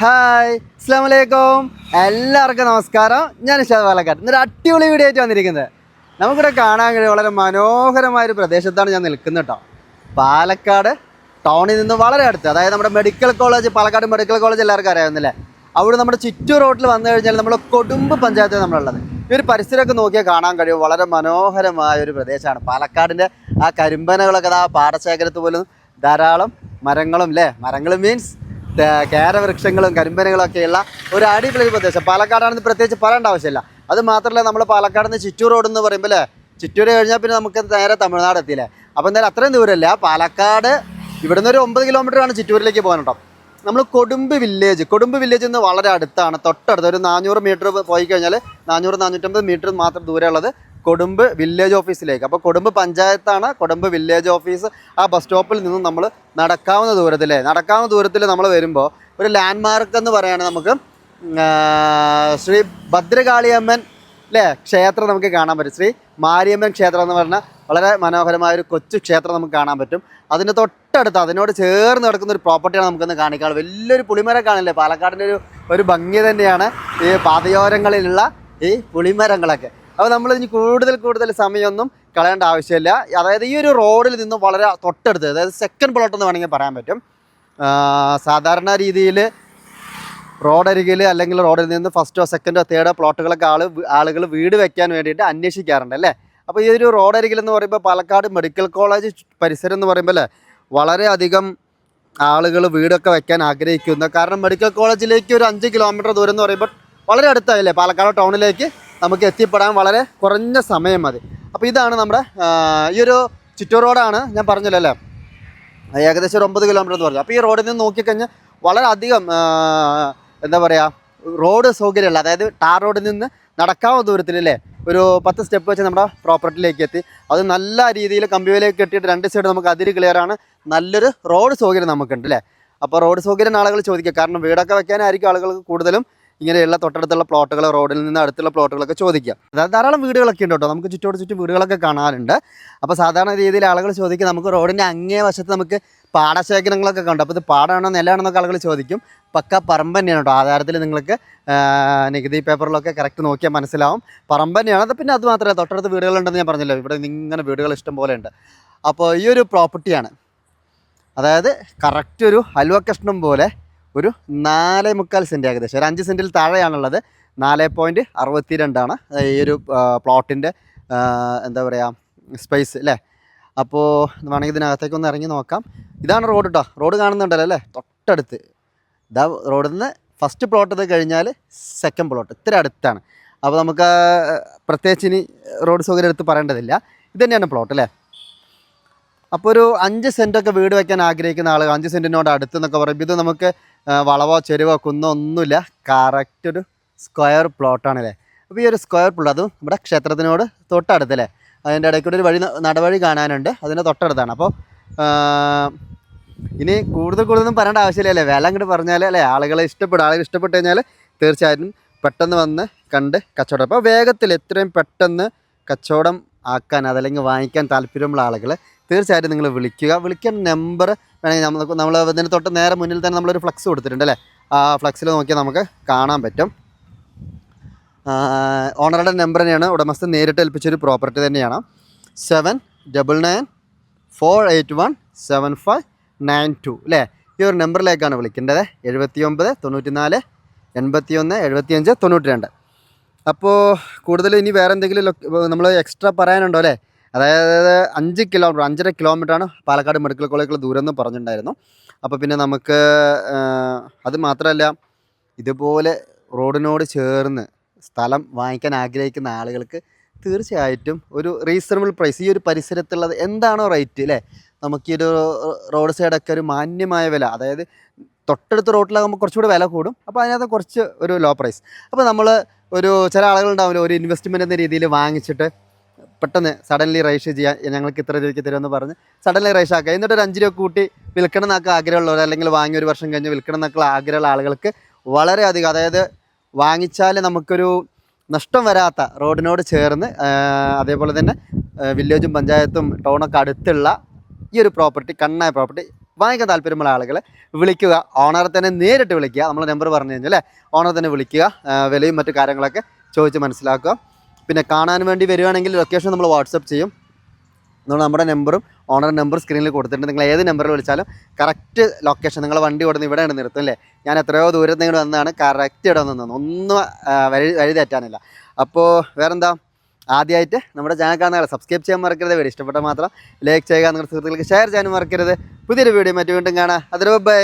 Hi അസ്സാം വലൈക്കും എല്ലാവർക്കും നമസ്കാരം. ഞാൻ ഇഷാദ് പാലക്കാട്. ഇന്നൊരു അടിപൊളി വീഡിയോ ആയിട്ട് വന്നിരിക്കുന്നത്. നമുക്കിവിടെ കാണാൻ കഴിയും വളരെ മനോഹരമായ ഒരു പ്രദേശത്താണ് ഞാൻ നിൽക്കുന്നത് കേട്ടോ പാലക്കാട് ടൗണിൽ നിന്ന് വളരെ അടുത്ത്. അതായത് നമ്മുടെ medical college Palakkad medical college എല്ലാവർക്കും അറിയാവുന്നില്ലേ അവിടെ നമ്മുടെ ചുറ്റു റോഡിൽ വന്നു കഴിഞ്ഞാൽ നമ്മൾ കൊടുമ്പ് പഞ്ചായത്താണ് നമ്മളുള്ളത്. ഈ ഒരു പരിസരമൊക്കെ നോക്കിയാൽ കാണാൻ കഴിയും. വളരെ മനോഹരമായ ഒരു പ്രദേശമാണ് പാലക്കാടിന്റെ ആ കരിമ്പനകളൊക്കെ ആ പാടശേഖരത്ത് പോലും ധാരാളം മരങ്ങളും അല്ലേ മരങ്ങൾ മീൻസ് കേരവൃക്ഷങ്ങളും കരിമ്പനകളും ഒക്കെയുള്ള ഒരു അടിപൊളി പ്രദേശം. പാലക്കാടാണെന്ന് പ്രത്യേകിച്ച് പറയേണ്ട ആവശ്യമില്ല. അത് മാത്രമല്ല നമ്മൾ പാലക്കാട് നിന്ന് ചിറ്റൂർ റോഡ് എന്ന് പറയുമ്പോൾ അല്ലേ ചിറ്റൂർ കഴിഞ്ഞാൽ പിന്നെ നമുക്ക് നേരെ തമിഴ്നാട് എത്തിയില്ലേ? അപ്പോൾ എന്തായാലും അത്രയും ദൂരമല്ല പാലക്കാട് ഇവിടുന്ന് ഒരു ഒമ്പത് കിലോമീറ്റർ ആണ് ചിറ്റൂരിലേക്ക് പോകാൻ കേട്ടോ. നമ്മൾ കൊടുമ്പ് വില്ലേജ് കൊടുമ്പ് വില്ലേജ് എന്ന് വളരെ അടുത്താണ്. തൊട്ടടുത്ത് ഒരു നാനൂറ് മീറ്റർ പോയി കഴിഞ്ഞാൽ നാനൂറ് നാനൂറ്റമ്പത് മീറ്റർ മാത്രം ദൂരമുള്ളത് കൊടുമ്പ് വില്ലേജ് ഓഫീസിലേക്ക് അപ്പോൾ കൊടുമ്പ് പഞ്ചായത്താണ് കൊടുമ്പ് വില്ലേജ് ഓഫീസ് ആ ബസ് സ്റ്റോപ്പിൽ നിന്നും നമ്മൾ നടക്കാവുന്ന ദൂരത്തിലേ. നടക്കാവുന്ന ദൂരത്തിൽ നമ്മൾ വരുമ്പോൾ ഒരു ലാൻഡ് മാർക്ക് എന്ന് പറയുകയാണെങ്കിൽ നമുക്ക് ശ്രീ ഭദ്രകാളിയമ്മൻ അല്ലേ ക്ഷേത്രം നമുക്ക് കാണാൻ പറ്റും. ശ്രീ മാരിയമ്മൻ ക്ഷേത്രം എന്ന് പറഞ്ഞാൽ വളരെ മനോഹരമായ ഒരു കൊച്ചു ക്ഷേത്രം നമുക്ക് കാണാൻ പറ്റും. അതിന്റെ തൊട്ടടുത്ത് അതിനോട് ചേർന്ന് കിടക്കുന്ന ഒരു പ്രോപ്പർട്ടിയാണ് നമുക്കൊന്ന് കാണിക്കാൻ വലിയൊരു പുളിമരം കാണില്ലേ പാലക്കാടിന്റെ ഒരു ഒരു ഭംഗി തന്നെയാണ് ഈ പാതയോരങ്ങളിലുള്ള ഈ പുളിമരങ്ങളൊക്കെ. അപ്പോൾ നമ്മൾ ഇനി കൂടുതൽ കൂടുതൽ സമയമൊന്നും കളയേണ്ട ആവശ്യമില്ല. അതായത് ഈ ഒരു റോഡിൽ നിന്ന് വളരെ തൊട്ടടുത്ത് അതായത് സെക്കൻഡ് പ്ലോട്ട് എന്ന് വേണമെങ്കിൽ പറയാൻ പറ്റും. സാധാരണ രീതിയിൽ റോഡരികിൽ അല്ലെങ്കിൽ റോഡിൽ നിന്ന് ഫസ്റ്റോ സെക്കൻഡോ തേർഡോ പ്ലോട്ടുകളൊക്കെ ആൾ ആളുകൾ വീട് വെക്കാൻ വേണ്ടിയിട്ട് അന്വേഷിക്കാറുണ്ട് അല്ലേ? അപ്പോൾ ഈ ഒരു റോഡരികിൽ എന്ന് പറയുമ്പോൾ പാലക്കാട് മെഡിക്കൽ കോളേജ് പരിസരം എന്ന് പറയുമ്പോൾ അല്ലേ വളരെയധികം ആളുകൾ വീടൊക്കെ വെക്കാൻ ആഗ്രഹിക്കുന്നു. കാരണം മെഡിക്കൽ കോളേജിലേക്ക് ഒരു അഞ്ച് കിലോമീറ്റർ ദൂരം എന്ന് പറയുമ്പോൾ വളരെ അടുത്തായില്ലേ പാലക്കാട് ടൗണിലേക്ക് നമുക്ക് എത്തിപ്പെടാൻ വളരെ കുറഞ്ഞ സമയം മതി. അപ്പോൾ ഇതാണ് നമ്മുടെ ഈ ഒരു ചുറ്റൂർ റോഡാണ് ഞാൻ പറഞ്ഞല്ലോ അല്ലേ? ഏകദേശം ഒരു ഒമ്പത് കിലോമീറ്റർ എന്ന് പറഞ്ഞു. അപ്പോൾ ഈ റോഡിൽ നിന്ന് നോക്കിക്കഴിഞ്ഞാൽ വളരെയധികം എന്താ പറയുക റോഡ് സൗകര്യമുള്ള അതായത് ടാർ റോഡിൽ നിന്ന് നടക്കാവുന്ന ദൂരത്തിലല്ലേ ഒരു പത്ത് സ്റ്റെപ്പ് വെച്ച് നമ്മുടെ പ്രോപ്പർട്ടിയിലേക്ക് എത്തി. അത് നല്ല രീതിയിൽ കമ്പിവേലേക്ക് കെട്ടിയിട്ട് രണ്ട് സൈഡ് നമുക്ക് അതിര് ക്ലിയറാണ് നല്ലൊരു റോഡ് സൗകര്യം നമുക്കുണ്ട് അല്ലേ? അപ്പോൾ റോഡ് സൗകര്യം ആളുകൾ ചോദിക്കുക. കാരണം വീടൊക്കെ വെക്കാനായിരിക്കും ആളുകൾക്ക് കൂടുതലും ഇങ്ങനെയുള്ള തൊട്ടടുത്തുള്ള പ്ലോട്ടുകൾ റോഡിൽ നിന്ന് അടുത്തുള്ള പ്ലോട്ടുകളൊക്കെ ചോദിക്കുക. അതായത് ധാരാളം വീടുകളൊക്കെ ഉണ്ട് കേട്ടോ. നമുക്ക് ചുറ്റോട് ചുറ്റും വീടുകളൊക്കെ കാണാറുണ്ട് അപ്പോൾ സാധാരണ രീതിയിൽ ആളുകൾ ചോദിക്കുക നമുക്ക് റോഡിന്റെ അങ്ങേ വശത്ത് നമുക്ക് പാടശേഖരങ്ങളൊക്കെ കണ്ടു? അപ്പോൾ ഇത് പാടാണോ നിലയാണെന്നൊക്കെ ആളുകൾ ചോദിക്കും. പക്ക പറമ്പ് തന്നെയാണ് കേട്ടോ. ആധാരത്തിൽ നിങ്ങൾക്ക് നികുതി പേപ്പറിലൊക്കെ കറക്റ്റ് നോക്കിയാൽ മനസ്സിലാവും. പറമ്പ് തന്നെയാണ്. അത് പിന്നെ അത് മാത്രമല്ല തൊട്ടടുത്ത് വീടുകളുണ്ടെന്ന് ഞാൻ പറഞ്ഞല്ലോ ഇവിടെ ഇങ്ങനെ വീടുകൾ ഇഷ്ടം പോലെ ഉണ്ട്. അപ്പോൾ ഈ ഒരു പ്രോപ്പർട്ടിയാണ്. അതായത് കറക്റ്റ് ഒരു ഹൽവ കഷ്ണം പോലെ ഒരു നാല് മുക്കാൽ സെന്റ് ഏകദേശം. ഒരു അഞ്ച് സെന്റിൽ താഴെയാണുള്ളത്. നാല് പോയിന്റ് അറുപത്തി രണ്ടാണ് ഈ ഒരു പ്ലോട്ടിന്റെ എന്താ പറയുക സ്പേസ് അല്ലേ അപ്പോൾ വേണമെങ്കിൽ ഇതിനകത്തേക്ക് ഒന്ന് ഇറങ്ങി നോക്കാം. ഇതാണ് റോഡ് കേട്ടോ റോഡ് കാണുന്നുണ്ടല്ലോ അല്ലേ? തൊട്ടടുത്ത്. ഇതാ റോഡിൽ നിന്ന് ഫസ്റ്റ് പ്ലോട്ട് ഇത് കഴിഞ്ഞാൽ സെക്കൻഡ് പ്ലോട്ട് ഇത്ര അടുത്താണ്. അപ്പോൾ നമുക്ക് പ്രത്യേകിച്ച് ഇനി റോഡ് സൗകര്യം എടുത്ത് പറയേണ്ടതില്ല. ഇത് തന്നെയാണ് പ്ലോട്ട് അല്ലേ അപ്പോൾ ഒരു അഞ്ച് സെന്റൊക്കെ വീട് വയ്ക്കാൻ ആഗ്രഹിക്കുന്ന ആളുകൾ അഞ്ച് സെന്റിനോട് അടുത്ത് എന്നൊക്കെ പറയുമ്പോൾ ഇത് നമുക്ക് വളവോ ചെരുവോ കുന്നോ ഒന്നുമില്ല. കറക്റ്റ് ഒരു സ്ക്വയർ പ്ലോട്ടാണ് അല്ലേ അപ്പോൾ ഈ ഒരു സ്ക്വയർ പ്ലോട്ട് അതും നമ്മുടെ ക്ഷേത്രത്തിനോട് തൊട്ടടുത്തല്ലേ. അതിന്റെ ഇടയ്ക്കൂടെ ഒരു വഴി നടവഴി കാണാനുണ്ട്. അതിന്റെ തൊട്ടടുത്താണ്. അപ്പോൾ ഇനി കൂടുതൽ കൂടുതലൊന്നും പറയേണ്ട ആവശ്യമില്ലല്ലേ വില അങ്ങോട്ട് പറഞ്ഞാൽ അല്ലേ? ആളുകളെ ഇഷ്ടപ്പെടും. ആളുകൾ ഇഷ്ടപ്പെട്ട് കഴിഞ്ഞാൽ തീർച്ചയായിട്ടും പെട്ടെന്ന് വന്ന് കണ്ട് കച്ചവടം. അപ്പോൾ വേഗത്തിൽ എത്രയും പെട്ടെന്ന് കച്ചവടം ആക്കാൻ അതല്ലെങ്കിൽ വാങ്ങിക്കാൻ താല്പര്യമുള്ള ആളുകൾ തീർച്ചയായിട്ടും നിങ്ങൾ വിളിക്കുക. വിളിക്കേണ്ട നമ്പർ വേണമെങ്കിൽ നമ്മൾ നമ്മൾ ഇതിന് തൊട്ട് നേരെ മുന്നിൽ തന്നെ നമ്മളൊരു ഫ്ലക്സ് കൊടുത്തിട്ടുണ്ട് അല്ലേ? ആ ഫ്ലക്സിൽ നോക്കിയാൽ നമുക്ക് കാണാൻ പറ്റും. ഓണറുടെ നമ്പർ തന്നെയാണ്. ഉടമസ്ഥൻ നേരിട്ട് ഏൽപ്പിച്ചൊരു പ്രോപ്പർട്ടി തന്നെയാണ്. Seven double nine four eight one seven five nine two അല്ലേ? ഈ ഒരു നമ്പറിലേക്കാണ് വിളിക്കേണ്ടത്. എഴുപത്തി ഒമ്പത് തൊണ്ണൂറ്റി നാല് എൺപത്തി ഒന്ന് എഴുപത്തിയഞ്ച് തൊണ്ണൂറ്റി രണ്ട് അപ്പോൾ കൂടുതൽ ഇനി വേറെ എന്തെങ്കിലും നമ്മൾ എക്സ്ട്രാ പറയാനുണ്ടോ അല്ലേ? അതായത് അഞ്ച് കിലോമീറ്റർ അഞ്ചര കിലോമീറ്ററാണ് പാലക്കാട് മെഡിക്കൽ കോളേജിലുള്ള ദൂരം എന്ന് പറഞ്ഞിട്ടുണ്ടായിരുന്നു. അപ്പോൾ പിന്നെ നമുക്ക് അത് മാത്രമല്ല ഇതുപോലെ റോഡിനോട് ചേർന്ന് സ്ഥലം വാങ്ങിക്കാൻ ആഗ്രഹിക്കുന്ന ആളുകൾക്ക് തീർച്ചയായിട്ടും ഒരു റീസണബിൾ പ്രൈസ് ഈ ഒരു പരിസരത്തുള്ളത് എന്താണോ റേറ്റ് അല്ലേ നമുക്ക് ഈ ഒരു റോഡ് സൈഡൊക്കെ ഒരു മാന്യമായ വില അതായത് തൊട്ടടുത്ത റോഡിലാകുമ്പോൾ കുറച്ചുകൂടി വില കൂടും അപ്പോൾ അതിനകത്ത് കുറച്ച് ഒരു ലോ പ്രൈസ് അപ്പോൾ നമ്മൾ ഒരു ചില ആളുകളുണ്ടാവില്ല ഒരു ഇൻവെസ്റ്റ്മെന്റ് എന്ന രീതിയിൽ വാങ്ങിച്ചിട്ട് പെട്ടെന്ന് സഡൻലി റൈസ് ചെയ്യാൻ ഞങ്ങൾക്ക് ഇത്ര രൂപയ്ക്ക് തരുമെന്ന് പറഞ്ഞ് സഡൻലി റൈസ് ആക്കുക. എന്നിട്ട് ഒരു അഞ്ച് രൂപ കൂട്ടി വിൽക്കണം എന്നൊക്കെ ആഗ്രഹമുള്ളവർ അല്ലെങ്കിൽ വാങ്ങി ഒരു വർഷം കഴിഞ്ഞ് വിൽക്കണം എന്നൊക്കെ ആഗ്രഹമുള്ള ആളുകൾക്ക് വളരെയധികം അതായത് വാങ്ങിച്ചാൽ നമുക്കൊരു നഷ്ടം വരാത്ത റോഡിനോട് ചേർന്ന് അതേപോലെ തന്നെ വില്ലേജും പഞ്ചായത്തും ടൗണൊക്കെ അടുത്തുള്ള ഈ ഒരു പ്രോപ്പർട്ടി കണ്ണായ പ്രോപ്പർട്ടി വാങ്ങിക്കാൻ താല്പര്യമുള്ള ആളുകൾ വിളിക്കുക. ഓണറെ തന്നെ നേരിട്ട് വിളിക്കുക. നമ്മൾ നമ്പർ പറഞ്ഞു കഴിഞ്ഞാൽ ഓണറെ തന്നെ വിളിക്കുക. വിലയും മറ്റു കാര്യങ്ങളൊക്കെ ചോദിച്ച് മനസ്സിലാക്കുക. പിന്നെ കാണാൻ വേണ്ടി വരികയാണെങ്കിൽ ലൊക്കേഷൻ നമ്മൾ വാട്സപ്പ് ചെയ്യും. നമ്മൾ നമ്മുടെ നമ്പറും ഓണർ നമ്പർ സ്ക്രീനിൽ കൊടുത്തിട്ടുണ്ട്. നിങ്ങൾ ഏത് നമ്പറിൽ വിളിച്ചാലും കറക്റ്റ് ലൊക്കേഷൻ നിങ്ങൾ വണ്ടി കൊടുന്ന് ഇവിടെയാണ് നിർത്തും അല്ലേ? ഞാൻ എത്രയോ ദൂരത്ത് നിന്ന് വന്നതാണ്. കറക്റ്റ് ഇവിടെ നിന്നു ഒന്നും വഴി വഴി തെറ്റാനില്ല അപ്പോൾ വേറെന്താ? ആദ്യമായിട്ട് നമ്മുടെ ചാനൽ കാണുന്ന സബ്സ്ക്രൈബ് ചെയ്യാൻ മറക്കരുത്. വീഡിയോ ഇഷ്ടപ്പെട്ട മാത്രം ലൈക്ക് ചെയ്യുക. നിങ്ങളുടെ സുഹൃത്തുക്കൾക്ക് ഷെയർ ചെയ്യാനും മറക്കരുത്. പുതിയൊരു വീഡിയോ മറ്റു വീണ്ടും കാണാം. അതൊരു ബൈ.